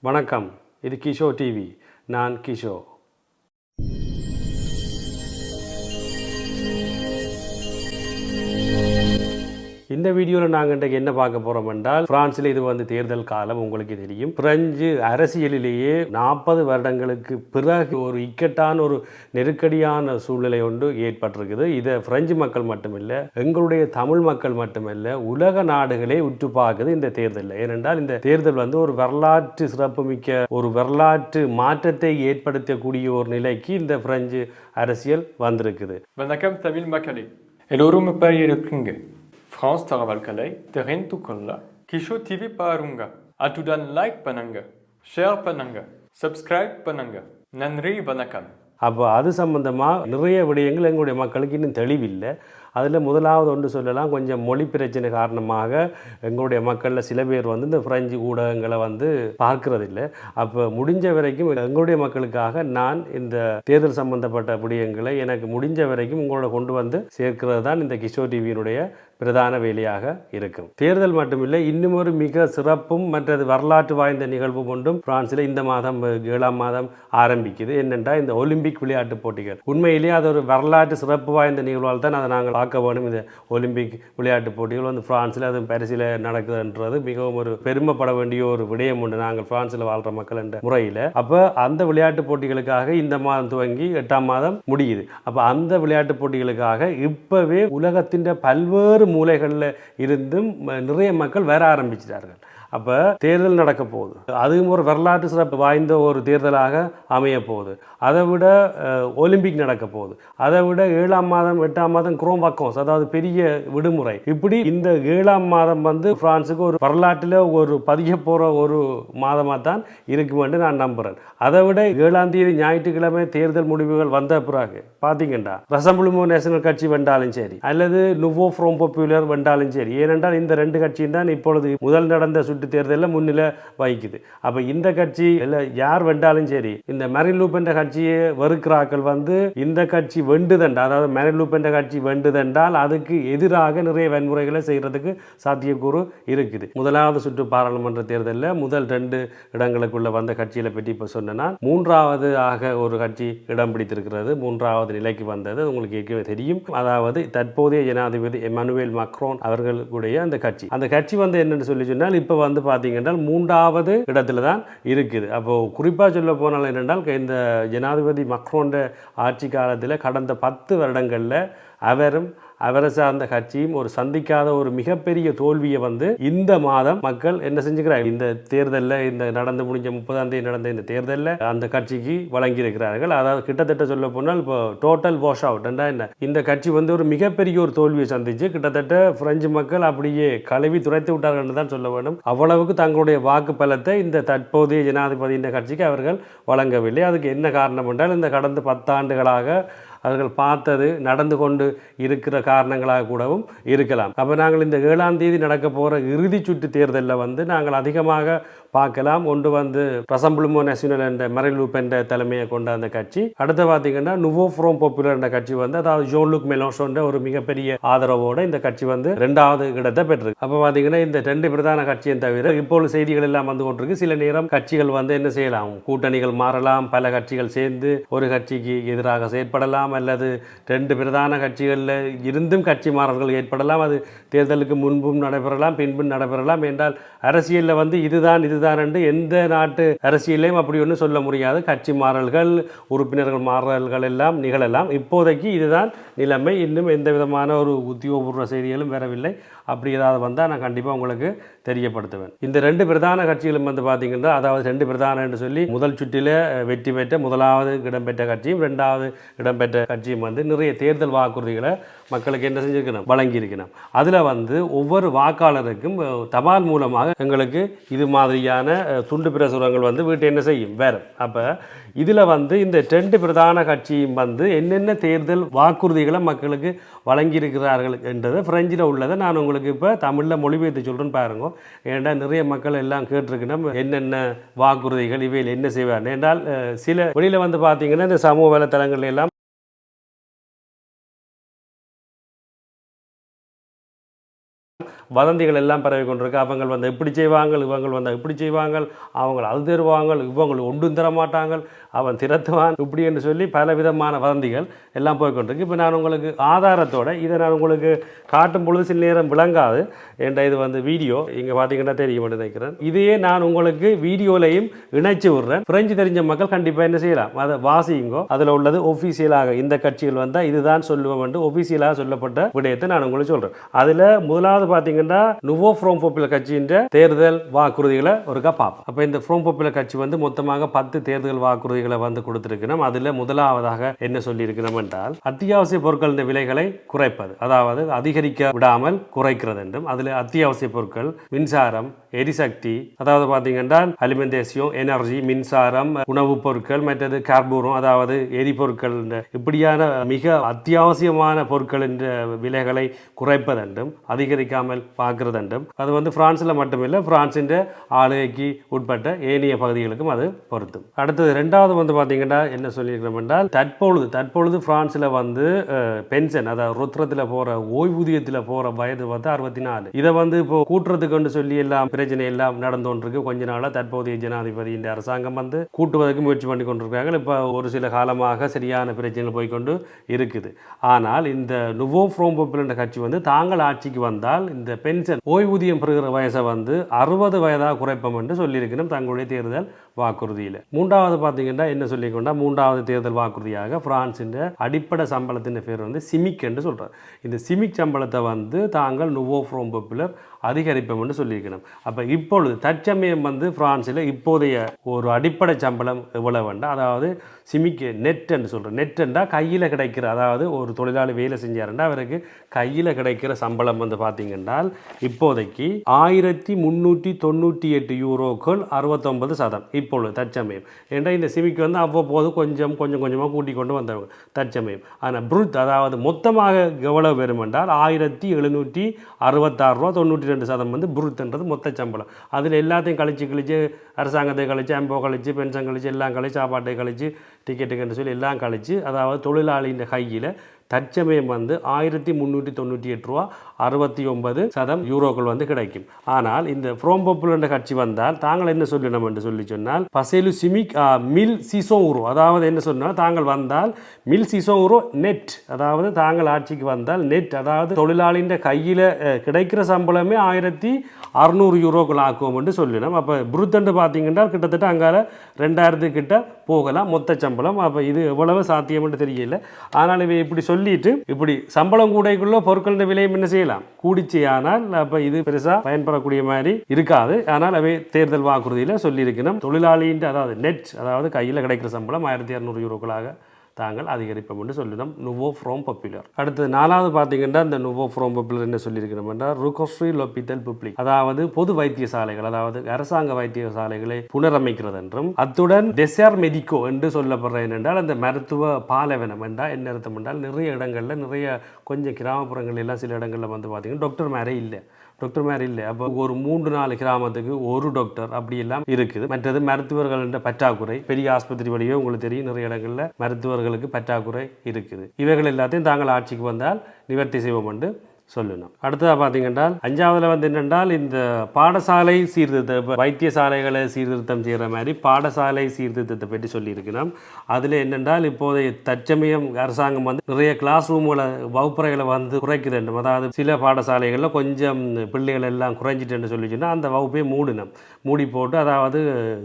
வணக்கம். இது கிஷோ டிவி. நான் கிஷோ. இந்த வீடியோவில் நாங்கள் இன்றைக்கு என்ன பார்க்க போகிறோம் என்றால் பிரான்சில் இது வந்து தேர்தல் காலம் உங்களுக்கு தெரியும். பிரெஞ்சு அரசியலிலேயே நாற்பது வருடங்களுக்கு பிறகு ஒரு இக்கட்டான ஒரு நெருக்கடியான சூழ்நிலை ஒன்று ஏற்பட்டிருக்குது. இதை பிரெஞ்சு மக்கள் மட்டுமில்லை எங்களுடைய தமிழ் மக்கள் மட்டுமல்ல உலக நாடுகளே உற்று பார்க்குது இந்த தேர்தலில். ஏனென்றால் இந்த தேர்தல் வந்து ஒரு வரலாற்று சிறப்புமிக்க ஒரு வரலாற்று மாற்றத்தை ஏற்படுத்தக்கூடிய ஒரு நிலைக்கு இந்த பிரெஞ்சு அரசியல் வந்திருக்குது. வணக்கம் தமிழ் மக்களே. எல்லோரும் இப்போ இருக்குங்க. ஃப்ரான்ஸ் தகவல்களை தெரிந்து கொள்ள கிஷோ டிவி பாருங்க அத்துடன் லைக் பண்ணுங்க ஷேர் பண்ணுங்க சப்ஸ்கிரைப் பண்ணுங்க நன்றி வணக்கம் அப்போ அது சம்பந்தமாக நிறைய விடயங்கள் எங்களுடைய மக்களுக்கு இன்னும் தெளிவில்லை. அதில் முதலாவது ஒன்று சொல்லலாம் கொஞ்சம் மொழி பிரச்சனை காரணமாக எங்களுடைய மக்களில் சில பேர் வந்து இந்த பிரெஞ்சு ஊடகங்களை வந்து பார்க்கறதில்ல. அப்போ முடிஞ்ச வரைக்கும் எங்களுடைய மக்களுக்காக நான் இந்த தேர்தல் சம்பந்தப்பட்ட விடயங்களை எனக்கு முடிஞ்ச வரைக்கும் உங்களோட கொண்டு வந்து சேர்க்கிறது தான் இந்த கிஷோர் டிவியினுடைய பிரதான வேலையாக இருக்கும். தேர்தல் மட்டுமில்லை இன்னும் ஒரு மிக சிறப்பும் மற்றது வரலாற்று வாய்ந்த நிகழ்வு கொண்டும் பிரான்சில் இந்த மாதம் ஏழாம் மாதம் ஆரம்பிக்குது. என்னென்றால் இந்த ஒலிம்பிக் விளையாட்டுப் போட்டிகள். உண்மையிலேயே அது ஒரு வரலாற்று சிறப்பு வாய்ந்த நிகழ்வால் தான் அதை நாங்கள் ஆக்க வேணும் இந்த ஒலிம்பிக் விளையாட்டுப் போட்டிகள் வந்து பிரான்சில் அது பாரிஸில் நடக்குதுன்றது மிகவும் ஒரு பெருமைப்பட வேண்டிய ஒரு விடயம் உண்டு நாங்கள் பிரான்சில் வாழ்கிற மக்கள் என்ற முறையில். அப்போ அந்த விளையாட்டுப் போட்டிகளுக்காக இந்த மாதம் துவங்கி எட்டாம் மாதம் முடியுது. அப்போ அந்த விளையாட்டுப் போட்டிகளுக்காக இப்போவே உலகத்தின் பல்வேறு மூலைகளில் இருந்தும் நிறைய மக்கள் வர ஆரம்பிச்சிட்டார்கள். அப்போ தேர்தல் நடக்க போகுது. அதுவும் ஒரு வரலாற்று சிறப்பு வாய்ந்த ஒரு தேர்தலாக அமைய போகுது. அதை விட ஒலிம்பிக் நடக்க போகுது. அதை விட ஏழாம் மாதம் எட்டாம் மாதம் குரோம் வக்கோஸ் அதாவது பெரிய விடுமுறை. இப்படி இந்த ஏழாம் மாதம் வந்து பிரான்ஸுக்கு ஒரு வரலாற்றில் ஒரு பதிய போகிற ஒரு மாதமாக தான் இருக்கும் என்று நான் நம்புகிறேன் அதை விட ஏழாம் தேதி ஞாயிற்றுக்கிழமை தேர்தல் முடிவுகள் வந்த பிறகு பார்த்தீங்கன்னா ரசம்புளுமோ நேஷனல் கட்சி வென்றாலும் சரி அல்லது நுவோ ஃப்ரோம் பாப்புலர் வென்றாலும் சரி ஏனென்றால் இந்த ரெண்டு கட்சியும் தான் இப்பொழுது முதல் நடந்த சுற்று தேர்தலில் முன்னிலை வகிக்குது. அப்போ இந்த கட்சி இல்லை யார் வென்றாலும் சரி இந்த மெரின் கட்சியை வெறுக்கிறாக்கள் வந்து இந்த கட்சி வெண்டுதண்டா அதாவது மெரின் கட்சி வெண்டுதென்றால் அதுக்கு எதிராக நிறைய வன்முறைகளை செய்கிறதுக்கு சாத்தியக்கூறு இருக்குது. முதலாவது சுற்று பாராளுமன்ற தேர்தலில் முதல் ரெண்டு இடங்களுக்குள்ள வந்த கட்சியில் பற்றி இப்போ சொன்னேன்னா மூன்றாவது ஆக ஒரு கட்சி இடம் பிடித்திருக்கிறது மூன்றாவது நிலைக்கு வந்தது உங்களுக்கு ஏற்கனவே தெரியும். அதாவது தற்போதைய ஜனாதிபதி எமனுவேல் மக்ரோன் அவர்களுடைய அந்த கட்சி. அந்த கட்சி வந்து என்னென்னு சொல்லி சொன்னால் இப்போ வந்து பார்த்தீங்கன்னா மூன்றாவது இடத்துல தான் இருக்குது. அப்போ குறிப்பாக சொல்ல போனால் என்னென்றால் இந்த ஜனாதிபதி மக்ரோண்ட ஆட்சி காலத்தில் கடந்த பத்து வருடங்களில் அவரும் அவரை சார்ந்த கட்சியும் ஒரு சந்திக்காத ஒரு மிகப்பெரிய தோல்வியை வந்து இந்த மாதம் மக்கள் என்ன செஞ்சுக்கிறாங்க இந்த தேர்தலில் இந்த நடந்து முடிஞ்ச முப்பதாம் தேதி நடந்த இந்த தேர்தலில் அந்த கட்சிக்கு வழங்கியிருக்கிறார்கள். அதாவது கிட்டத்தட்ட சொல்ல போனால் இப்போ டோட்டல் வாஷ் அவுட் என்ன? இந்த கட்சி வந்து ஒரு மிகப்பெரிய ஒரு தோல்வியை சந்திச்சு கிட்டத்தட்ட பிரெஞ்சு மக்கள் அப்படியே கழுவி துரைத்து விட்டார்கள் என்று தான் சொல்ல வேண்டும். அவ்வளவுக்கு தங்களுடைய வாக்கு பலத்தை இந்த தற்போதைய ஜனாதிபதி இந்த கட்சிக்கு அவர்கள் வழங்கவில்லை. அதுக்கு என்ன காரணம் என்றால் இந்த கடந்த பத்தாண்டுகளாக அவர்கள் பார்த்தது நடந்து கொண்டு இருக்கிற காரணங்களாக கூடவும் இருக்கலாம். அப்போ நாங்கள் இந்த ஏழாம் தேதி நடக்க போகிற இறுதி சுற்று தேர்தலில் வந்து நாங்கள் அதிகமாக பார்க்கலாம். ஒன்று வந்து ரசம்புளுமோ நேஷனல் என்ற மரலூப் என்ற தலைமையை கொண்ட அந்த கட்சி. அடுத்து பார்த்தீங்கன்னா நுவோ ஃப்ரோம் பாப்புலர் என்ற கட்சி வந்து அதாவது ஜோன் லுக் மெலோஷோன்ற ஒரு மிகப்பெரிய ஆதரவோடு இந்த கட்சி வந்து ரெண்டாவது இடத்தை பெற்று அப்போ பார்த்தீங்கன்னா இந்த ரெண்டு பிரதான கட்சியை தவிர இப்போது செய்திகள் எல்லாம் வந்து கொண்டிருக்கு. சில நேரம் கட்சிகள் வந்து என்ன செய்யலாம்? கூட்டணிகள் மாறலாம். பல கட்சிகள் சேர்ந்து ஒரு கட்சிக்கு எதிராக செயற்படலாம். அல்லது ரெண்டு பிரதான கட்சிகளில் இருந்தும் கட்சி மாறல்கள் ஏற்படலாம். அது தேர்தலுக்கு முன்பும் நடைபெறலாம் பின்பும் நடைபெறலாம் என்றால் அரசியலில் வந்து இதுதான் இது இதுதான் என்று எந்த நாட்டு அரசியலையும் அப்படி ஒன்றும் சொல்ல முடியாது. கட்சி மாறல்கள் உறுப்பினர்கள் மாறல்கள் எல்லாம் நிகழலாம். இப்போதைக்கு இதுதான் நிலைமை. இன்னும் எந்த விதமான ஒரு உத்தியோகபூர்வ செய்திகளும் வரவில்லை. அப்படி ஏதாவது வந்தால் நான் கண்டிப்பாக உங்களுக்கு தெரியப்படுத்துவேன். இந்த ரெண்டு பிரதான கட்சிகளும் வந்து பார்த்தீங்கன்னா அதாவது ரெண்டு பிரதான என்று சொல்லி முதல் சுற்றில் வெற்றி பெற்ற முதலாவது இடம்பெற்ற கட்சியும் ரெண்டாவது இடம்பெற்ற கட்சியும் வந்து நிறைய தேர்தல் வாக்குறுதிகளை மக்களுக்கு என்ன செஞ்சுருக்கணும்? வழங்கியிருக்கணும். அதில் வந்து ஒவ்வொரு வாக்காளருக்கும் தபால் மூலமாக எங்களுக்கு இது மாதிரியான துண்டு பிரசுரங்கள் வந்து வீட்டை என்ன செய்யும்? வேறு அப்போ இதில் வந்து இந்த ரெண்டு பிரதான கட்சியும் வந்து என்னென்ன தேர்தல் வாக்குறுதிகளை மக்களுக்கு வழங்கியிருக்கிறார்கள் என்றதை பிரெஞ்சில் உள்ளதை நான் உங்களுக்கு இப்போ தமிழில் மொழிபெயர்த்து சொல்கிறேன்னு பாருங்க. ஏன்டா நிறைய மக்கள் எல்லாம் கேட்டிருக்கணும் என்னென்ன வாக்குறுதிகள் இவையில் என்ன செய்வார் என்றால் சில வெளியில் வந்து பார்த்தீங்கன்னா இந்த சமூக வலைத்தளங்கள் எல்லாம் வதந்திகள் எல்லாம் பரவி கொண்டிருக்கு. அவங்க வந்து இப்படி செய்வாங்க இவங்க வந்து இப்படி செய்வாங்க அவங்க அது தருவாங்க இவங்க ஒன்றும் தர மாட்டாங்க அவன் திறத்துவான் இப்படி என்று சொல்லி பல விதமான வதந்திகள் எல்லாம் போய்கொண்டிருக்கு இப்போ நான் உங்களுக்கு ஆதாரத்தோட இதை நான் உங்களுக்கு காட்டும் பொழுது சில நேரம் விளங்காது என்ற இது வந்து வீடியோ இங்கே பார்த்தீங்கன்னா தெரியும் நினைக்கிறேன். இதையே நான் உங்களுக்கு வீடியோலையும் இணைச்சு விடுறேன். பிரெஞ்சு தெரிஞ்ச மக்கள் கண்டிப்பாக என்ன செய்யலாம்? அதை வாசிங்கோ அதில் உள்ளது ஒஃபீஷியலாக இந்த கட்சிகள் வந்தால் இதுதான் சொல்லுவோம் என்று ஒஃபீஷியலாக சொல்லப்பட்ட விடயத்தை நான் உங்களுக்கு சொல்கிறேன் அதில் முதலாவது பார்த்தீங்கன்னா நுவோ ஃப்ரோம் பாப்புலர் கட்சியின் தேர்தல் வாக்குறுதிகளை ஒருக்கா பார்ப்போம். அப்போ இந்த ஃப்ரோம் பாப்புலர் கட்சி வந்து மொத்தமாக பத்து தேர்தல் வாக்குறுதிகளை வந்து கொடுத்துருக்கணும். அதில் முதலாவதாக என்ன சொல்லியிருக்கணும் என்றால் அத்தியாவசிய பொருட்களின் விலைகளை குறைப்பது அதாவது அதிகரிக்க விடாமல் குறைக்கிறது என்றும் அதில் அத்தியாவசிய பொருட்கள் மின்சாரம் எரிசக்தி அதாவது பார்த்தீங்கன்னா அலிமெண்டேசியம் எனர்ஜி மின்சாரம் உணவுப் பொருட்கள் மற்றது கார்பூரம் அதாவது எரிபொருட்கள் இப்படியான மிக அத்தியாவசியமான பொருட்களின் விலைகளை குறைப்பதென்றும் அதிகரிக்காமல் பார்க்குறதுண்டும் அது வந்து பிரான்ஸில் மட்டுமில்லை பிரான்சின் ஆளுகைக்கு உட்பட்ட ஏனைய பகுதிகளுக்கும் அது பொருத்தும் அடுத்தது ரெண்டாவது வந்து பார்த்தீங்கன்னா என்ன சொல்லியிருக்கிறோம் என்றால் தற்பொழுது தற்பொழுது பிரான்ஸில் வந்து பென்ஷன் அதாவது ருத்ரத்தில் போகிற ஓய்வூதியத்தில் போகிற வயது வந்து அறுபத்தி நாலு இதை வந்து இப்போ கூட்டுறதுக்குன்னு சொல்லி எல்லாம் பிரச்சனை எல்லாம் நடந்து கொஞ்ச நாளாக தற்போதைய ஜனாதிபதியின் அரசாங்கம் வந்து கூட்டுவதற்கு முயற்சி பண்ணி கொண்டிருக்காங்க இப்போ ஒரு சில காலமாக சரியான பிரச்சனைகள் போய்கொண்டு இருக்குது. ஆனால் இந்த நுவோ ஃப்ரோம் என்ற கட்சி வந்து தாங்கள் ஆட்சிக்கு வந்தால் இந்த பென்ஷன் ஓய்வூதியம் பெறுகிற வயசை வந்து அறுபது வயதாக குறைப்போம் என்று சொல்லியிருக்கணும் தங்களுடைய தேர்தல் வாக்குறுதியில். மூன்றாவது பார்த்தீங்கன்னா என்ன சொல்லிக்கொண்டா? மூன்றாவது தேர்தல் வாக்குறுதியாக பிரான்சின் அடிப்படை சம்பளத்தின் பேர் வந்து சிமிக் என்று சொல்கிறார் இந்த சிமிக் சம்பளத்தை வந்து தாங்கள் நுவோ ஃப்ரோம் பாப்புலர் அதிகரிப்போம் என்று சொல்லியிருக்கணும். அப்போ இப்பொழுது தற்சமயம் வந்து பிரான்சில் இப்போதைய ஒரு அடிப்படை சம்பளம் எவ்வளவுண்டா அதாவது சிமிக்க நெட் என்று சொல்கிறோம் நெட்டுண்டா கையில் கிடைக்கிற அதாவது ஒரு தொழிலாளி வேலை செஞ்சாருண்டா அவருக்கு கையில் கிடைக்கிற சம்பளம் வந்து பார்த்தீங்கன்னால் இப்போதைக்கு ஆயிரத்தி முந்நூற்றி தொண்ணூற்றி எட்டு யூரோக்கள் அறுபத்தொன்பது சதம் இப்பொழுது தற்சமயம். ஏன்னா இந்த சிமிக்கு வந்து அவ்வப்போது கொஞ்சம் கொஞ்சம் கொஞ்சமாக கூட்டி கொண்டு வந்தவங்க தற்சமயம். ஆனால் ப்ரூத் அதாவது மொத்தமாக எவ்வளவு வரும் ஆயிரத்தி எழுநூற்றி அறுபத்தாறு ரூபா தொண்ணூற்றி ரெண்டு சதம் வந்து புருத்துன்றது மொத்த சம்பளம். அதில் எல்லாத்தையும் கழிச்சு கழிச்சு அரசாங்கத்தை கழிச்சு அம்போ கழிச்சு பென்ஷன் கழிச்சு எல்லாம் கழிச்சு சாப்பாட்டை கழிச்சு டிக்கெட்டுக்குன்னு சொல்லி எல்லாம் கழிச்சு அதாவது தொழிலாளியின் கையில் தற்சமயம் வந்து ஆயிரத்தி முந்நூற்றி தொண்ணூற்றி எட்டு ரூபா அறுபத்தி ஒன்பது சதம் யூரோக்கள் வந்து கிடைக்கும். ஆனால் இந்த ஃப்ரோம் பப்புல் என்ற கட்சி வந்தால் தாங்கள் என்ன சொல்லணும் என்று சொல்லி சொன்னால் பசேலு சிமிக் மில் சிசோ உரு அதாவது என்ன சொன்னால் தாங்கள் வந்தால் மில் சிசோ உரு நெட் அதாவது தாங்கள் ஆட்சிக்கு வந்தால் நெட் அதாவது தொழிலாளியின் கையில் கிடைக்கிற சம்பளமே ஆயிரத்தி அறுநூறு யூரோக்கள் ஆக்குவோம் என்று சொல்லணும் அப்போ புருத்தண்டு பார்த்தீங்கன்னா கிட்டத்தட்ட அங்கால ரெண்டாயிரத்து கிட்ட போகலாம் மொத்த சம்பளம். அப்போ இது எவ்வளவு சாத்தியம் என்று தெரியல. ஆனால் இவை இப்படி சொல்லிட்டு இப்படி சம்பளம் கூடைக்குள்ள பொருட்களின் விலையும் என்ன செய்யலாம்? கூடிச்சு ஆனால் அப்போ இது பெருசாக பயன்படக்கூடிய மாதிரி இருக்காது. ஆனால் அவை தேர்தல் வாக்குறுதியில் சொல்லியிருக்கணும். தொழிலாளியின் அதாவது நெட் அதாவது கையில் கிடைக்கிற சம்பளம் ஆயிரத்தி இரநூறு யூரோக்களாக தாங்கள் அதிகரிப்போம் என்று சொல்லிடும் நுவோ ஃப்ரோம் பப்புலர் அடுத்தது நாலாவது பார்த்தீங்கன்னா இந்த நுவோ ஃப்ரோம் பப்புலர் என்ன சொல்லியிருக்கிறோம் என்றால் ருகோஸ்ரீ லொப்பித்தல் புப்ளிக் அதாவது பொது வைத்தியசாலைகள் அதாவது அரசாங்க வைத்தியசாலைகளை புனரமைக்கிறது என்றும் அத்துடன் டெசார் மெடிக்கோ என்று சொல்லப்படுற என்னென்றால் அந்த மருத்துவ பாலவனம் என்றால் என்ன அர்த்தம் என்றால் நிறைய இடங்களில் நிறைய கொஞ்சம் கிராமப்புறங்கள் எல்லாம் சில இடங்களில் வந்து பார்த்தீங்கன்னா டாக்டர் மேரே இல்லை. டாக்டர் மாதிரி இல்லை. அப்போ ஒரு மூன்று நாலு கிராமத்துக்கு ஒரு டாக்டர் அப்படி எல்லாம் இருக்குது. மற்றது மருத்துவர்கள்ன்ற பற்றாக்குறை பெரிய ஆஸ்பத்திரி வழியே உங்களுக்கு தெரியும் நிறைய இடங்களில் மருத்துவர்களுக்கு பற்றாக்குறை இருக்குது. இவைகள் எல்லாத்தையும் தாங்கள் ஆட்சிக்கு வந்தால் நிவர்த்தி செய்வோம் என்று சொல்லணும் அடுத்ததாக பார்த்தீங்கன்னா அஞ்சாவதுல வந்து என்னென்றால் இந்த பாடசாலை சீர்திருத்த வைத்தியசாலைகளை சீர்திருத்தம் செய்கிற மாதிரி பாடசாலை சீர்திருத்தத்தை பற்றி சொல்லியிருக்கிறோம். அதில் என்னென்றால் இப்போதைய தற்சமயம் அரசாங்கம் வந்து நிறைய கிளாஸ் ரூம்களை வகுப்பறைகளை வந்து குறைக்குது அதாவது சில பாடசாலைகளில் கொஞ்சம் பிள்ளைகள் எல்லாம் குறைஞ்சிட்டுன்னு சொல்லி சொன்னால் அந்த வகுப்பை மூடினோம். மூடி போட்டு அதாவது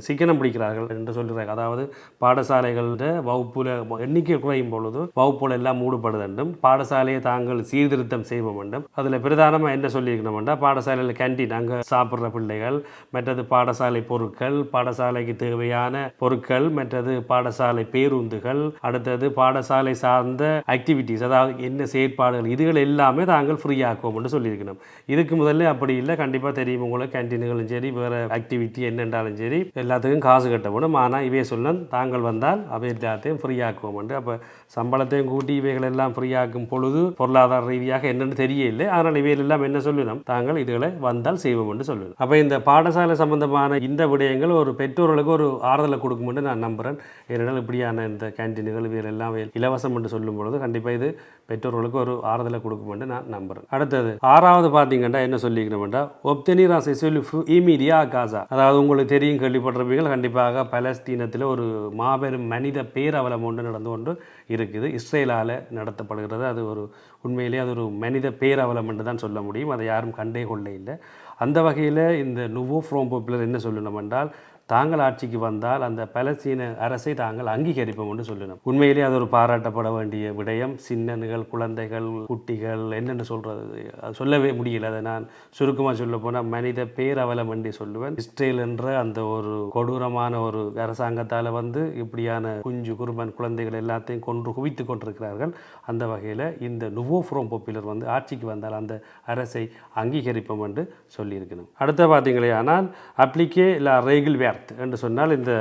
சிக்கனம் பிடிக்கிறார்கள் என்று சொல்கிறாங்க அதாவது பாடசாலைகளில் வகுப்புல எண்ணிக்கை குறையும் பொழுது வகுப்புகள் எல்லாம் மூடப்படுது வேண்டும் பாடசாலையை தாங்கள் சீர்திருத்தம் செய்வோம் வேண்டும் அதில் பிரதானமாக என்ன சொல்லியிருக்கணும்னா பாடசாலையில் கேண்டீன் அங்கே சாப்பிட்ற பிள்ளைகள் மற்றது பாடசாலை பொருட்கள் பாடசாலைக்கு தேவையான பொருட்கள் மற்றது பாடசாலை பேருந்துகள் அடுத்தது பாடசாலை சார்ந்த ஆக்டிவிட்டீஸ் அதாவது என்ன செயற்பாடுகள் இதுகள் எல்லாமே தாங்கள் ஃப்ரீ ஆக்குவோம் என்று சொல்லியிருக்கணும். இதுக்கு முதல்ல அப்படி இல்லை. கண்டிப்பாக தெரியும் உங்களுக்கு கேன்டீன்களும் சரி வேறு ஆக்டிவிட்டி என்னென்றாலும் சரி எல்லாத்துக்கும் காசு கட்ட வேணும். ஆனால் இவே சொல்லணும் தாங்கள் வந்தால் அவை எல்லாத்தையும் ஃப்ரீயாக்குவோம் என்று. அப்போ சம்பளத்தையும் கூட்டி இவைகள் எல்லாம் ஃப்ரீயாக்கும் பொழுது பொருளாதார ரீதியாக என்னென்னு தெரியவில்லை. அதனால் இவைகள் எல்லாம் என்ன சொல்லணும் தாங்கள் இதுகளை வந்தால் செய்வோம் என்று சொல்லணும் அப்போ இந்த பாடசாலை சம்பந்தமான இந்த விடயங்கள் ஒரு பெற்றோர்களுக்கு ஒரு ஆறுதலை கொடுக்கும் என்று நான் நம்புகிறேன் ஏனென்றால் இப்படியான இந்த கேன்டீன்கள் இவைகள் எல்லாம் இலவசம் என்று சொல்லும் பொழுது கண்டிப்பாக இது பெற்றோர்களுக்கு ஒரு ஆறுதலை கொடுக்குமென்று நான் நம்புறேன். அடுத்தது ஆறாவது பார்த்தீங்கன்னா என்ன சொல்லிக்கணும்னா ஒப்தெனிரா செசொலிஃபு இமீடியா காசா. அதாவது உங்களுக்கு தெரியும் கேள்விப்பட்டிருப்பீங்க கண்டிப்பாக பலஸ்தீனத்தில் ஒரு மாபெரும் மனித பேரவலம் ஒன்று நடந்து கொண்டு இருக்குது. இஸ்ரேலால் நடத்தப்படுகிறது. அது ஒரு உண்மையிலேயே அது ஒரு மனித பேரவலம் என்று தான் சொல்ல முடியும். அதை யாரும் கண்டே கொள்ள இல்லை அந்த வகையில் இந்த நுவோ ஃப்ரோம் பாப்புலர் என்ன சொல்லணும் என்றால் தாங்கள் ஆட்சிக்கு வந்தால் அந்த பலஸ்தீன அரசை தாங்கள் அங்கீகரிப்போம் என்று சொல்லணும். உண்மையிலே அது ஒரு பாராட்டப்பட வேண்டிய விடயம். சின்னன்கள் குழந்தைகள் குட்டிகள் என்னென்னு சொல்கிறது அது சொல்லவே முடியல. அதை நான் சுருக்கமாக சொல்ல போனால் மனித பேரவலம் என்று சொல்லுவேன். இஸ்ரேல் என்ற அந்த ஒரு கொடூரமான ஒரு அரசாங்கத்தால் வந்து இப்படியான குஞ்சு குருமன் குழந்தைகள் எல்லாத்தையும் கொன்று குவித்து கொண்டிருக்கிறார்கள். அந்த வகையில் இந்த நுவோ ஃப்ரோம் வந்து ஆட்சிக்கு வந்தால் அந்த அரசை அங்கீகரிப்போம் என்று சொல்லியிருக்கணும். அடுத்த பார்த்தீங்களே ஆனால் அப்ளிகே இல்லை ரெகுல் ஆக்ட் என்று சொன்னால் இந்த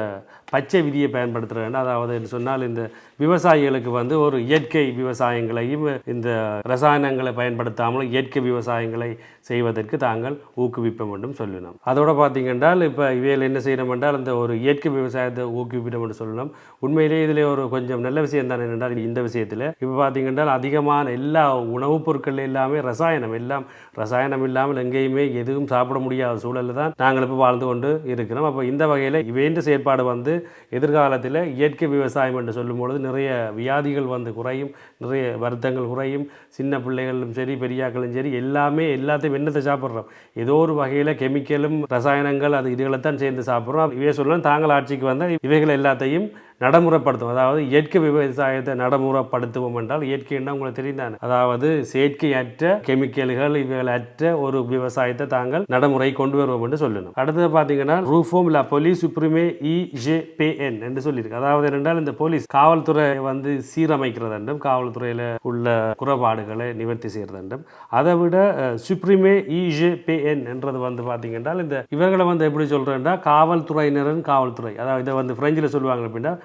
பச்சை விதியை பயன்படுத்துகிறேன் அதாவது என்று சொன்னால் இந்த விவசாயிகளுக்கு வந்து ஒரு இயற்கை விவசாயங்களையும் இந்த ரசாயனங்களை பயன்படுத்தாமல் இயற்கை விவசாயங்களை செய்வதற்கு தாங்கள் ஊக்குவிப்போம் என்றும் சொல்லணும். அதோட பார்த்தீங்கன்றால் இப்போ இவையில் என்ன செய்யணும் என்றால் இந்த ஒரு இயற்கை விவசாயத்தை ஊக்குவிப்போம் என்று சொல்லணும். உண்மையிலேயே இதில் ஒரு கொஞ்சம் நல்ல விஷயம் தான் என்னென்றால் இந்த விஷயத்தில். இப்போ பார்த்தீங்கன்றால் அதிகமான எல்லா உணவுப் பொருட்கள் எல்லாமே ரசாயனம் எல்லாம் ரசாயனம் இல்லாமல் எங்கேயுமே எதுவும் சாப்பிட முடியாத சூழலில் தான் நாங்கள் இப்போ வாழ்ந்து கொண்டு இருக்கிறோம். அப்போ இந்த வகையில் வேண்டு செயற்பாடு வந்து எதிர்காலத்தில் இயற்கை விவசாயம் என்று சொல்லும்பொழுது நிறைய வியாதிகள் வந்து குறையும் நிறைய வருத்தங்கள் குறையும். சின்ன பிள்ளைகளும் சரி பெரியாக்களும் சரி எல்லாமே எல்லாத்தையும் என்னத்தை சாப்பிட்றோம். ஏதோ ஒரு வகையில் கெமிக்கலும் ரசாயனங்கள் அது இதுகளைத்தான் சேர்ந்து சாப்பிட்றோம். இவே சொல்லலாம் தாங்கள் ஆட்சிக்கு வந்தால் இவைகள் எல்லாத்தையும் நடைமுறைப்படுத்தும். அதாவது இயற்கை விவசாயத்தை நடைமுறைப்படுத்துவோம் என்றால் இயற்கைன்னா உங்களுக்கு தெரிந்தானே அதாவது செயற்கையற்ற கெமிக்கல்கள் இவைகளற்ற ஒரு விவசாயத்தை தாங்கள் நடைமுறை கொண்டு வருவோம் என்று சொல்லணும். அடுத்தது பார்த்தீங்கன்னா ரூஃபோம் லா போலீஸ் சுப்ரீமே இஜேபிஎன் என்று சொல்லியிருக்கு. அதாவது என்னென்றால் இந்த போலீஸ் காவல்துறை வந்து சீரமைக்கிறது என்றும் காவல்துறையில் உள்ள குறைபாடுகளை நிவர்த்தி செய்கிறது என்றும் அதை விட சுப்ரீமே இஜேபிஎன் என்றது வந்து பார்த்தீங்கன்னா இந்த இவர்களை வந்து எப்படி சொல்கிறேன்னா காவல்துறையினரின் காவல்துறை. அதாவது இதை வந்து பிரெஞ்சில் சொல்லுவாங்க அப்படின்னா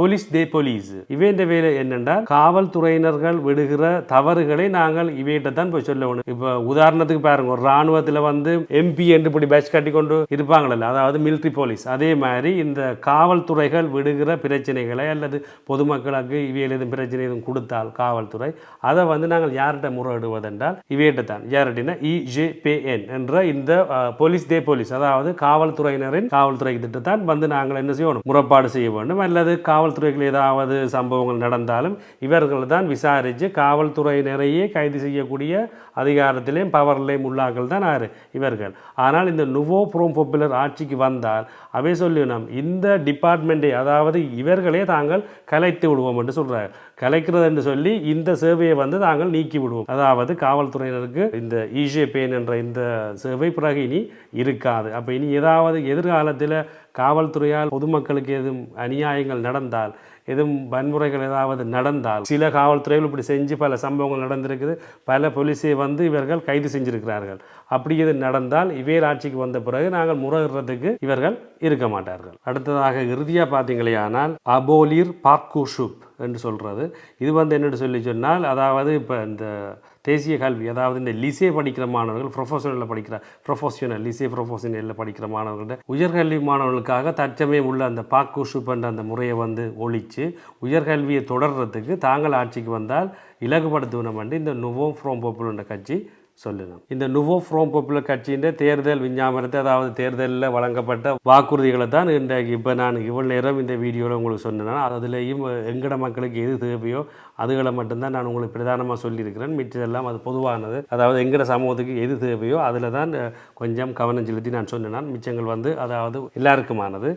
போலீஸ் தே போலீஸ். இவையின் வேலை என்னென்றால் காவல்துறையினர்கள் விடுகிற தவறுகளை நாங்கள் இவையிட்ட தான் போய் சொல்ல வேணும் இப்போ உதாரணத்துக்கு பாருங்க ஒரு ராணுவத்தில் வந்து எம்பி என்று இப்படி பேட்ச் கட்டி கொண்டு இருப்பாங்களல்ல அதாவது மிலிட்ரி போலீஸ் அதே மாதிரி இந்த காவல்துறைகள் விடுகிற பிரச்சனைகளை அல்லது பொதுமக்களுக்கு இவையில் எதுவும் பிரச்சனை எதுவும் கொடுத்தால் காவல்துறை அதை வந்து நாங்கள் யார்கிட்ட முறையிடுவதென்றால் இவையிட்ட தான். யார்கிட்டனா இஜேபிஎன் என்ற இந்த போலீஸ் தே போலீஸ். அதாவது காவல்துறையினரின் காவல்துறை திட்டத்தான் வந்து நாங்கள் என்ன செய்யணும்? முறைப்பாடு செய்ய வேண்டும். அல்லது காவல் காவல்துறைகள் ஏதாவது சம்பவங்கள் நடந்தாலும் இவர்கள் தான் விசாரித்து காவல்துறையினரையே கைது செய்யக்கூடிய அதிகாரத்திலேயும் பவர்லேயும் உள்ளாக்கள் தான் ஆறு இவர்கள். ஆனால் இந்த நுவோ ப்ரோம் பாப்புலர் ஆட்சிக்கு வந்தால் அவை சொல்லினோம் இந்த டிபார்ட்மெண்ட்டை அதாவது இவர்களே தாங்கள் கலைத்து விடுவோம் என்று சொல்கிறார் கலைக்கிறது என்று சொல்லி இந்த சேவையை வந்து நாங்கள் நீக்கி விடுவோம் அதாவது காவல்துறையினருக்கு இந்த இஜேபேன் என்ற இந்த சேவை பிறகு இனி இருக்காது. அப்போ இனி ஏதாவது எதிர்காலத்தில் காவல்துறையால் பொதுமக்களுக்கு எதுவும் அநியாயங்கள் நடந்தால் எதுவும் வன்முறைகள் ஏதாவது நடந்தால் சில காவல்துறைகள் இப்படி செஞ்சு பல சம்பவங்கள் நடந்திருக்குது. பல போலீஸை வந்து இவர்கள் கைது செஞ்சிருக்கிறார்கள். அப்படி எது நடந்தால் இவேர் ஆட்சிக்கு வந்த பிறகு நாங்கள் முறையிடுறதுக்கு இவர்கள் இருக்க மாட்டார்கள். அடுத்ததாக இறுதியாக பார்த்தீங்களே ஆனால் அபோலிர் பார்க்கூஷுப் என்று சொல்கிறது இது வந்து என்னென்னு சொல்லி சொன்னால் அதாவது இப்போ இந்த தேசிய கல்வி அதாவது இந்த லிசே படிக்கிற மாணவர்கள் ப்ரொஃபஷனலில் படிக்கிற ப்ரொஃபஷனல் லிசே ப்ரொஃபஷனலில் படிக்கிற மாணவர்கள்ட்ட உயர்கல்வி மாணவர்களுக்காக தற்சமயம் உள்ள அந்த பாக்கூஷுப் என்ற அந்த முறையை வந்து ஒழித்து உயர்கல்வியை தொடர்றதுக்கு தாங்கள் ஆட்சிக்கு வந்தால் இலகுபடுத்துவனம் வந்து இந்த நுவோம் ஃப்ரோம் போப்புலர் கட்சி சொல்லலாம் இந்த நுவோ ஃப்ரோம் பாப்புலர் கட்சியின் தேர்தல் விஞ்ஞாபனத்தை அதாவது தேர்தலில் வழங்கப்பட்ட வாக்குறுதிகளை தான் இன்றைக்கு இப்போ நான் இவ்வளவு நேரம் இந்த வீடியோவில் உங்களுக்கு சொன்னேன். அதுலேயும் எங்கட மக்களுக்கு எது தேவையோ அதுகளை மட்டும்தான் நான் உங்களுக்கு பிரதானமாக சொல்லியிருக்கிறேன். மிச்சதெல்லாம் அது பொதுவானது. அதாவது எங்கிற சமூகத்துக்கு எது தேவையோ அதில் தான் கொஞ்சம் கவனம் செலுத்தி நான் சொன்னேன். மிச்சங்கள் வந்து அதாவது எல்லாருக்குமானது.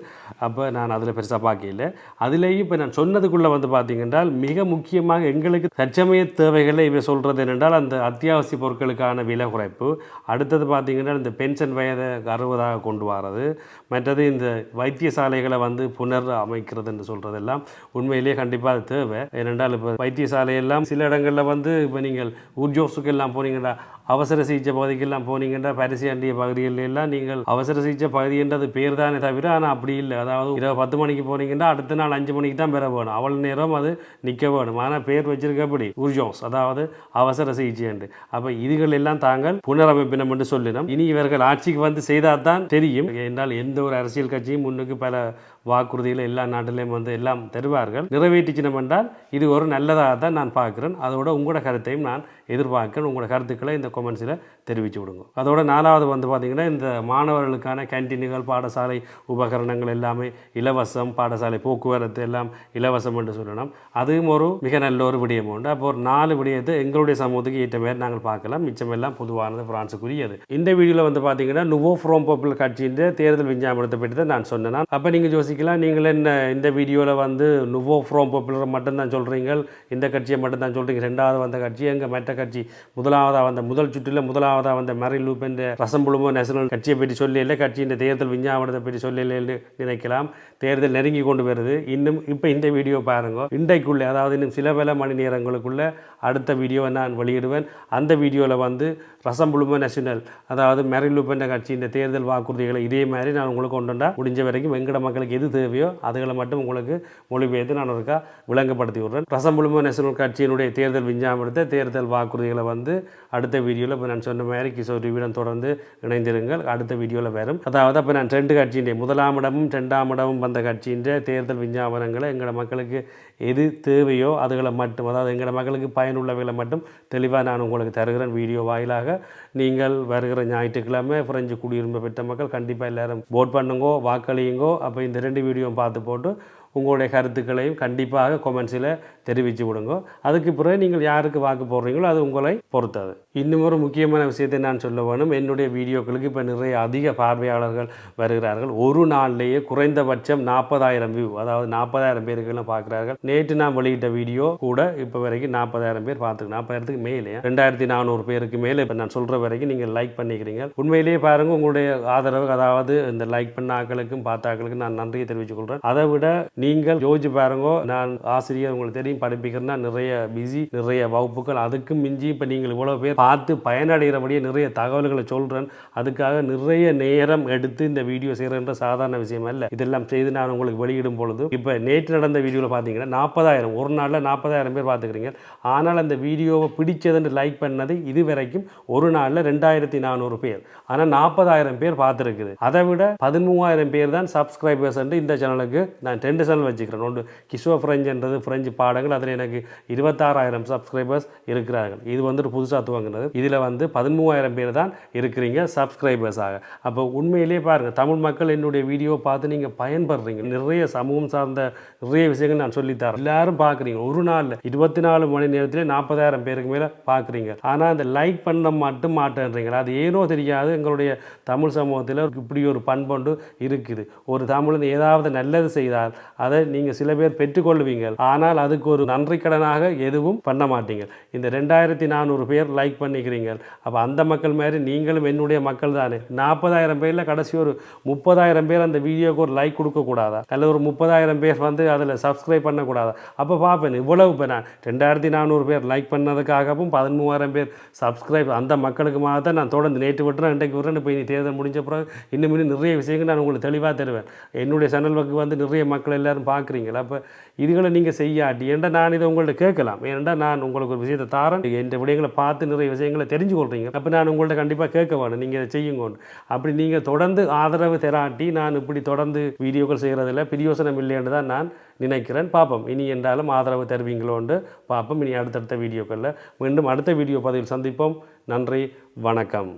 அப்போ நான் அதில் பெருசாக பார்க்கல அதுலேயும் இப்போ நான் சொன்னதுக்குள்ளே வந்து பார்த்தீங்கன்னா மிக முக்கியமாக எங்களுக்கு தற்சமய தேவைகளை இவை சொல்கிறது என்னென்றால் அந்த அத்தியாவசிய பொருட்களுக்கான விலை குறைப்பு. அடுத்தது பார்த்தீங்கன்னா இந்த பென்ஷன் வயதை அறுபதாக கொண்டு வரது. மற்றது இந்த வைத்தியசாலைகளை வந்து புனர் அமைக்கிறது என்று சொல்கிறதெல்லாம் உண்மையிலேயே கண்டிப்பாக அது தேவை. ஏனென்றால் இப்போ வைத்தியசாலையெல்லாம் சில இடங்களில் வந்து இப்போ நீங்கள் உர்ஜோஸுக்கு எல்லாம் போனீங்கன்னா அவசர சிகிச்சை பகுதிக்கெல்லாம் போனீங்கன்னா அண்டிய பகுதிகளில் எல்லாம் நீங்கள் அவசர சிகிச்சை பகுதின்றது பேர் தானே தவிர ஆனால் அப்படி இல்லை. அதாவது இரவு பத்து மணிக்கு போனீங்கன்னா அடுத்த நாள் அஞ்சு மணிக்கு தான் பெற வேணும். அவ்வளோ நேரம் அது நிற்க வேணும். ஆனால் பேர் வச்சிருக்கப்படி உர்ஜோஸ் அதாவது அவசர சிகிச்சை என்று அப்போ இதுகள் எல்லாம் தாங்கள் புனரமைப்பினம் என்று சொல்லினோம். இனி இவர்கள் ஆட்சிக்கு வந்து செய்தால் தான் தெரியும். என்றால் எந்த ஒரு அரசியல் கட்சியும் முன்னுக்கு பல வாக்குறுதிகளை எல்லா நாட்டிலையும் வந்து எல்லாம் தருவார்கள். நிறைவேற்றிச்சினம் என்றால் இது ஒரு நல்லதாக தான் நான் பார்க்குறேன். அதோட உங்களோட கருத்தையும் நான் எதிர்பார்க்கிறேன். உங்களோட கருத்துக்களை இந்த கொமெண்ட்ஸில் தெரிவித்து விடுங்க. அதோட நாலாவது வந்து பார்த்திங்கன்னா இந்த மாணவர்களுக்கான கேன்டீன்கள் பாடசாலை உபகரணங்கள் எல்லாமே இலவசம் பாடசாலை போக்குவரத்து எல்லாம் இலவசம் என்று சொல்லணும். அதுவும் ஒரு மிக நல்ல ஒரு விடயம் உண்டு. அப்போ ஒரு நாலு விடயத்தை எங்களுடைய சமூகத்துக்கு ஏற்ற மாதிரி நாங்கள் பார்க்கலாம். மிச்சமெல்லாம் பொதுவானது பிரான்ஸுக்குரியது இந்த வீடியோவில் வந்து பார்த்தீங்கன்னா நுவோ ஃப்ரோம் பாப்புலர் கட்சியின் தேர்தல் விஞ்ஞாபனத்தை பற்றி தான் நான் சொன்னேன். அப்போ நீங்கள் ஜோசி யோசிக்கலாம் நீங்கள் என்ன இந்த வீடியோவில் வந்து நுவோ ஃப்ரோம் பாப்புலர் மட்டும்தான் சொல்கிறீங்க இந்த கட்சியை மட்டும்தான் சொல்கிறீங்க ரெண்டாவது வந்த கட்சி எங்கள் மற்ற கட்சி? முதலாவதாக வந்த முதல் சுற்றில் முதலாவதாக வந்த மெரி லூப் என்ற ரசம்புழுமோ நேஷனல் கட்சியை பற்றி சொல்லல கட்சியின் தேர்தல் விஞ்ஞாபனத்தை பற்றி சொல்லலன்னு நினைக்கலாம். தேர்தல் நெருங்கி கொண்டு வருது. இன்னும் இப்போ இந்த வீடியோ பாருங்க. இன்றைக்குள்ளே அதாவது இன்னும் சில பல மணி நேரங்களுக்குள்ளே அடுத்த வீடியோவை நான் வெளியிடுவேன். அந்த வீடியோவில் வந்து ரசம் புழும நேஷனல் அதாவது மெரி கட்சியின் தேர்தல் வாக்குறுதிகளை இதே மாதிரி நான் உங்களுக்கு கொண்டு முடிஞ்ச வரைக்கும் வெங்கட மக்களுக்கு எது தேவையோ அதுகளை மட்டும் உங்களுக்கு மொழிபெயர்த்து நான் ஒருக்கா விளங்கப்படுத்தி விடுறேன். ரசம்புழுமோ நேஷனல் கட்சியினுடைய தேர்தல் விஞ்ஞாபனத்தை தேர்தல் வாக்குறுதிகளை வந்து அடுத்த வீடியோவில் இப்போ நான் சொன்ன மாதிரி கிஷோர் டிவியுடன் தொடர்ந்து இணைந்திருங்கள். அடுத்த வீடியோவில் வரும். அதாவது அப்போ நான் ரெண்டு கட்சியின் முதலாம் இடமும் ரெண்டாம் இடமும் வந்து அந்த கட்சியின் தேர்தல் விஞ்ஞாபனங்களை எங்களோட மக்களுக்கு எது தேவையோ அதுகளை மட்டும் அதாவது எங்களோட மக்களுக்கு பயனுள்ளவைகளை மட்டும் தெளிவாக நான் உங்களுக்கு தருகிறேன் வீடியோ வாயிலாக. நீங்கள் வருகிற ஞாயிற்றுக்கிழமை பிரெஞ்சு குடியுரிமை பெற்ற மக்கள் கண்டிப்பாக எல்லோரும் போட் பண்ணுங்கோ வாக்களியுங்கோ. அப்போ இந்த ரெண்டு வீடியோவும் பார்த்து போட்டு உங்களுடைய கருத்துக்களையும் கண்டிப்பாக கொமெண்ட்ஸில் தெரிவித்து விடுங்க. அதுக்கு பிறகு நீங்கள் யாருக்கு வாக்கு போடுறீங்களோ அது உங்களை பொறுத்தது. இன்னும் ஒரு முக்கியமான விஷயத்தை நான் சொல்ல வேணும். என்னுடைய வீடியோக்களுக்கு இப்போ நிறைய அதிக பார்வையாளர்கள் வருகிறார்கள். ஒரு நாள்லேயே குறைந்தபட்சம் நாற்பதாயிரம் வியூ அதாவது நாற்பதாயிரம் பேர்களும் பார்க்குறார்கள். நேற்று நான் வெளியிட்ட வீடியோ கூட இப்போ வரைக்கும் நாற்பதாயிரம் பேர் பார்த்துருக்கு நாற்பதாயிரத்துக்கு மேலே ரெண்டாயிரத்தி நானூறு பேருக்கு மேலே இப்போ நான் சொல்கிற வரைக்கும் நீங்கள் லைக் பண்ணிக்கிறீங்க. உண்மையிலேயே பாருங்கள் உங்களுடைய ஆதரவு அதாவது இந்த லைக் பண்ண ஆக்களுக்கும் பார்த்த ஆக்களுக்கும் நான் நன்றியை தெரிவித்துக் கொள்கிறேன் அதை விட நீங்கள் யோசிச்சு பாருங்க நான் ஆசிரியர் உங்களுக்கு தெரியும் படிப்பிக்கிறேன்னா நிறைய பிஸி நிறைய வகுப்புகள். அதுக்கும் மிஞ்சி இப்போ நீங்கள் இவ்வளோ பேர் பார்த்து பயனடைகிறபடியே நிறைய தகவல்களை சொல்கிறேன் அதுக்காக நிறைய நேரம் எடுத்து இந்த வீடியோ செய்கிறன்ற சாதாரண விஷயம் அல்ல இதெல்லாம் செய்து நான் உங்களுக்கு வெளியிடும் பொழுது இப்போ நேற்று நடந்த வீடியோவில் பார்த்தீங்கன்னா நாற்பதாயிரம் ஒரு நாளில் நாற்பதாயிரம் பேர் பார்த்துக்கிறீங்க ஆனால் அந்த வீடியோவை பிடிச்சதுன்னு லைக் பண்ணது இது வரைக்கும் ஒரு நாளில் ரெண்டாயிரத்தி நானூறு பேர். ஆனால் நாற்பதாயிரம் பேர் பார்த்துருக்குது அதை விட பதிமூவாயிரம் பேர் தான் சப்ஸ்கிரைபர்ஸ் இந்த சேனலுக்கு நான் ரெண்டு சேனல் வச்சுக்கிறேன். ஒன்று கிஷோ ஃப்ரெஞ்சுன்றது ஃப்ரெஞ்சு பாடங்கள் அதில் எனக்கு இருபத்தாறாயிரம் சப்ஸ்கிரைபர்ஸ் இருக்கிறார்கள். இது வந்துட்டு புதுசாக துவங்கினது. இதில் வந்து பதிமூவாயிரம் பேர் தான் இருக்கிறீங்க சப்ஸ்கிரைபர்ஸாக அப்போ உண்மையிலேயே பாருங்கள் தமிழ் மக்கள் என்னுடைய வீடியோ பார்த்து நீங்கள் பயன்படுறீங்க. நிறைய சமூகம் சார்ந்த நிறைய விஷயங்கள் நான் சொல்லித்தரேன் எல்லாரும் பார்க்குறீங்க. ஒரு நாளில் இருபத்தி நாலு மணி நேரத்தில் நாற்பதாயிரம் பேருக்கு மேலே பார்க்குறீங்க. ஆனால் அந்த லைக் பண்ண மட்டும் மாட்டேன்றீங்களா? அது ஏனோ தெரியாது. எங்களுடைய தமிழ் சமூகத்தில் இப்படி ஒரு பண்பொண்டு இருக்குது. ஒரு தமிழன் ஏதாவது நல்லது செய்தால் அதை நீங்கள் சில பேர் பெற்றுக்கொள்வீங்க ஆனால் அதுக்கு ஒரு நன்றி கடனாக எதுவும் பண்ண மாட்டீங்க. இந்த ரெண்டாயிரத்தி நானூறு பேர் லைக் பண்ணிக்கிறீங்க. அப்போ அந்த மக்கள் மாதிரி நீங்களும் என்னுடைய மக்கள் தானே. நாற்பதாயிரம் பேரில் கடைசி ஒரு முப்பதாயிரம் பேர் அந்த வீடியோக்கு ஒரு லைக் கொடுக்கக்கூடாதா? அல்லது ஒரு முப்பதாயிரம் பேர் வந்து அதில் சப்ஸ்கிரைப் பண்ணக்கூடாதா? அப்போ பார்ப்பேன் இவ்வளவு இப்போ நான். ரெண்டாயிரத்தி நானூறு பேர் லைக் பண்ணதுக்காகவும் பதிமூவாயிரம் பேர் சப்ஸ்கிரைப் அந்த மக்களுக்கு தான் நான் தொடர்ந்து நேற்று விட்டுறேன் இன்றைக்கு விட்டுறேன் போய் நீ தேர்தல் முடிஞ்ச பிறகு இன்னும் இன்னும் நிறைய விஷயங்கள் நான் உங்களுக்கு தெளிவாக தருவேன். என்னுடைய சேனல் சேனலுக்கு வந்து நிறைய மக்கள் எல்லாரும் பார்க்குறீங்களா அப்போ இதுகளை நீங்கள் செய்யாட்டி ஏன்டா நான் இதை உங்கள்கிட்ட கேட்கலாம்? ஏன்டா நான் உங்களுக்கு ஒரு விஷயத்தை தாரேன்? என் விடயங்களை பார்த்து நிறைய விஷயங்களை தெரிஞ்சு கொள்கிறீங்க அப்போ நான் உங்கள்ட்ட கண்டிப்பாக கேட்க வேணும். நீங்கள் இதை செய்யுங்கன்னு. அப்படி நீங்கள் தொடர்ந்து ஆதரவு தெராட்டி நான் இப்படி தொடர்ந்து வீடியோக்கள் செய்கிறதில்ல பிரியோசனம் இல்லைன்னு தான் நான் நினைக்கிறேன். பார்ப்போம் இனி என்றாலும் ஆதரவு தருவீங்களோண்டு பார்ப்போம் இனி அடுத்தடுத்த வீடியோக்களில் மீண்டும் அடுத்த வீடியோ பதிவில் சந்திப்போம். நன்றி. வணக்கம்.